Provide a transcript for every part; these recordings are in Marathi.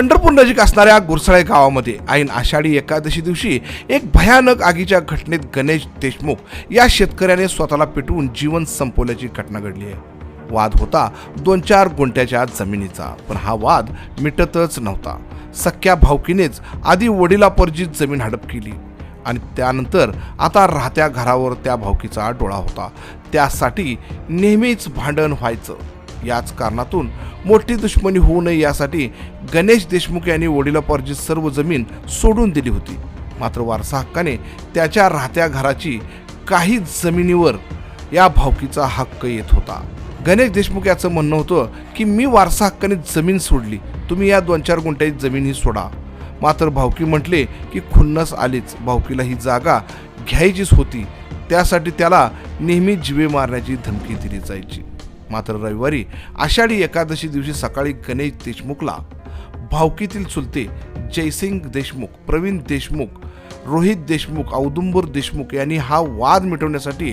पंढरपूर नजीक असणाऱ्या गुरसळे गावामध्ये ऐन आषाढी एकादशी दिवशी एक भयानक आगीच्या घटनेत गणेश देशमुख या शेतकऱ्याने स्वतःला पेटवून जीवन संपवल्याची घटना घडली आहे. वाद होता दोन चार गुंट्याच्या जमिनीचा पण हा वाद मिटतच नव्हता. सख्या भावकीनेच आधी वडिलापर्जित जमीन हडप केली आणि त्यानंतर आता राहत्या घरावर त्या भावकीचा डोळा होता. त्यासाठी नेहमीच भांडण व्हायचं. याच कारणातून मोठी दुश्मनी होऊ नये यासाठी गणेश देशमुख यांनी वडिलोपार्जित सर्व जमीन सोडून दिली होती. मात्र वारसा हक्काने त्याच्या राहत्या घराची काही जमिनीवर या भावकीचा हक्क येत होता. गणेश देशमुख याचं म्हणणं होतं की मी वारसा हक्काने जमीन सोडली. तुम्ही या दोन चार गुंठ्याची जमीन ही सोडा. मात्र भावकी म्हटले की खुन्नस आलीच. भावकीला ही जागा घ्यायचीच होती. त्यासाठी त्याला नेहमी जिवे मारण्याची धमकी दिली जायची. मात्र रविवारी आषाढी एकादशी दिवशी सकाळी गणेश देशमुखला भावकीतील चुलते जयसिंग देशमुख प्रवीण देशमुख रोहित देशमुख औदुंबर देशमुख यांनी हा वाद मिटवण्यासाठी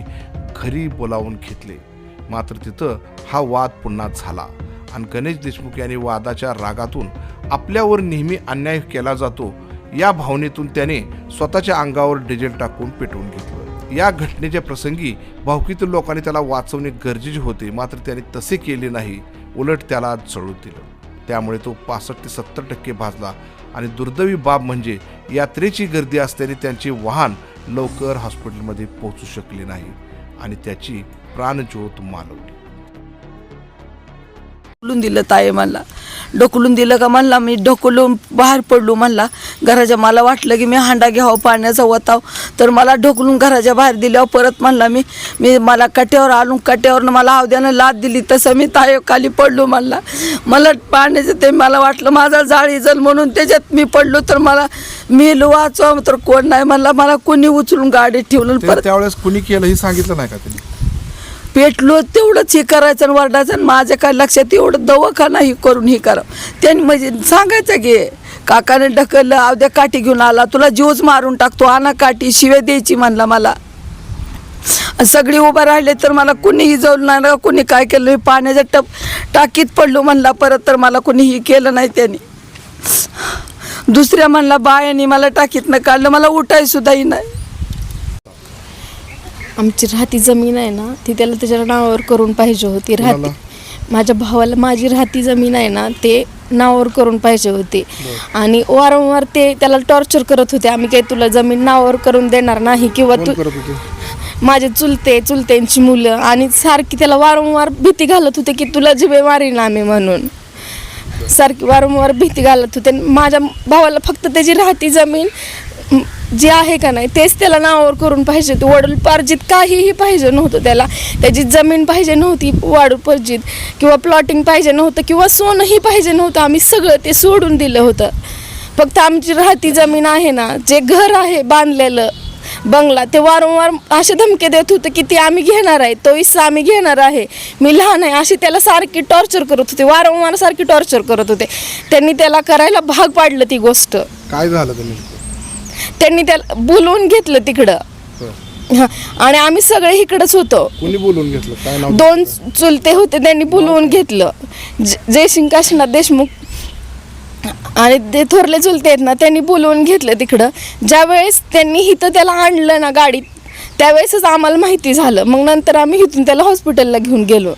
घरी बोलावून घेतले. मात्र तिथं हा वाद पुन्हा झाला आणि गणेश देशमुख यांनी वादाच्या रागातून आपल्यावर नेहमी अन्याय केला जातो या भावनेतून त्याने स्वतःच्या अंगावर डिझेल टाकून पेटवून घेतलं. या घटनेच्या प्रसंगी भावकीतील लोकांनी त्याला वाचवणे गरजेचे होते मात्र त्याने तसे केले नाही. उलट त्याला जळू दिलं. त्यामुळे तो पासष्ट ते सत्तर टक्के भाजला आणि दुर्दैवी बाब म्हणजे यात्रेची गर्दी असल्याने त्यांचे वाहन लवकर हॉस्पिटलमध्ये पोहोचू शकले नाही आणि त्याची प्राणज्योत मालवली. बोलून दिलं ताई मला. ढकलून दिलं का म्हणला मी ढकलून बाहेर पडलो म्हणला. घराच्या मला वाटलं की मी हांडा घ्यावं पाण्याचा वताव. तर मला ढकलून घराच्या बाहेर दिल्यावर परत म्हणला मी मी मला कट्यावर आलो कट्यावरनं मला आवद्यानं लाद दिली तसं मी ताय खाली पडलो म्हणला. मला पाण्याचं ते मला वाटलं माझा जाळी जल म्हणून त्याच्यात मी पडलो तर मला मी वाचवा तर कोण नाही म्हणला मला कोणी उचलून गाडीत ठेवलं परत त्यावेळेस कुणी केलं हे सांगितलं नाही का त्यांनी? पेटलो तेवढंच हे करायचं आणि वरडायचं आणि माझ्या काय लक्षात एवढं दवाखाना हे करून हे करा. त्यांनी म्हणजे सांगायचं घे काकाने ढकललं अवद्या काठी घेऊन आला तुला जीवच मारून टाकतो आणा काठी शिव्या द्यायची म्हणला मला. सगळी उभं राहिले तर मला कुणीही हिजवलं नाही ना कुणी काय केलं पाण्याच्या टप टाकीत पडलो म्हणला परत तर मला कुणी हे केलं नाही त्याने. दुसऱ्या म्हणला बायानी मला टाकीतनं काढलं मला उठायसुद्धाही नाही. आमची राहती जमीन आहे ना ती त्याला त्याच्या नावावर करून पाहिजे होती राहती? माझ्या भावाला माझी राहती जमीन आहे ना ते नावावर करून पाहिजे होती. आणि वारंवार ते त्याला टॉर्चर करत होते. आम्ही काही तुला जमीन नावावर करून देणार नाही किंवा तू माझे चुलते चुलत्यांची मुलं आणि सारखी त्याला वारंवार भीती घालत होते की तुला जिबे मारीन आम्ही म्हणून. सारखी वारंवार भीती घालत होते. माझ्या भावाला फक्त त्याची राहती जमीन जे आहे का नाही तेच त्याला नावावर करून पाहिजे होतं. वडीलपार्जित काहीही पाहिजे नव्हतं त्याला. त्याची जमीन पाहिजे नव्हती वडीलपार्जित किंवा प्लॉटिंग पाहिजे नव्हतं किंवा सोनंही पाहिजे नव्हतं. आम्ही सगळं ते सोडून दिलं होतं. फक्त आमची राहती जमीन आहे ना जे घर आहे बांधलेलं बंगला ते वारंवार असे धमके देत होते की ते आम्ही घेणार आहे तो हिस्सा आम्ही घेणार आहे. मी लहान आहे अशी त्याला सारखी टॉर्चर करत होते वारंवार सारखी टॉर्चर करत होते. त्यांनी त्याला करायला भाग पाडलं ती गोष्ट. काय झालं त्यांनी त्यांनी त्याला बोलवून घेतलं तिकडं. हा, आणि आम्ही सगळे इकडंच होतो. कुणी बोलून घेतलं? काय नाव? दोन चुलते होते त्यांनी बोलवून घेतलं. ज- जयसिंग काशीनाथ देशमुख आणि ते थोरले चुलते आहेत ना त्यांनी बोलवून घेतलं तिकडं. ज्यावेळेस त्यांनी इथं त्याला आणलं ना गाडीत त्यावेळेसच आम्हाला माहिती झालं. मग नंतर आम्ही इथून त्याला हॉस्पिटलला घेऊन गेलो.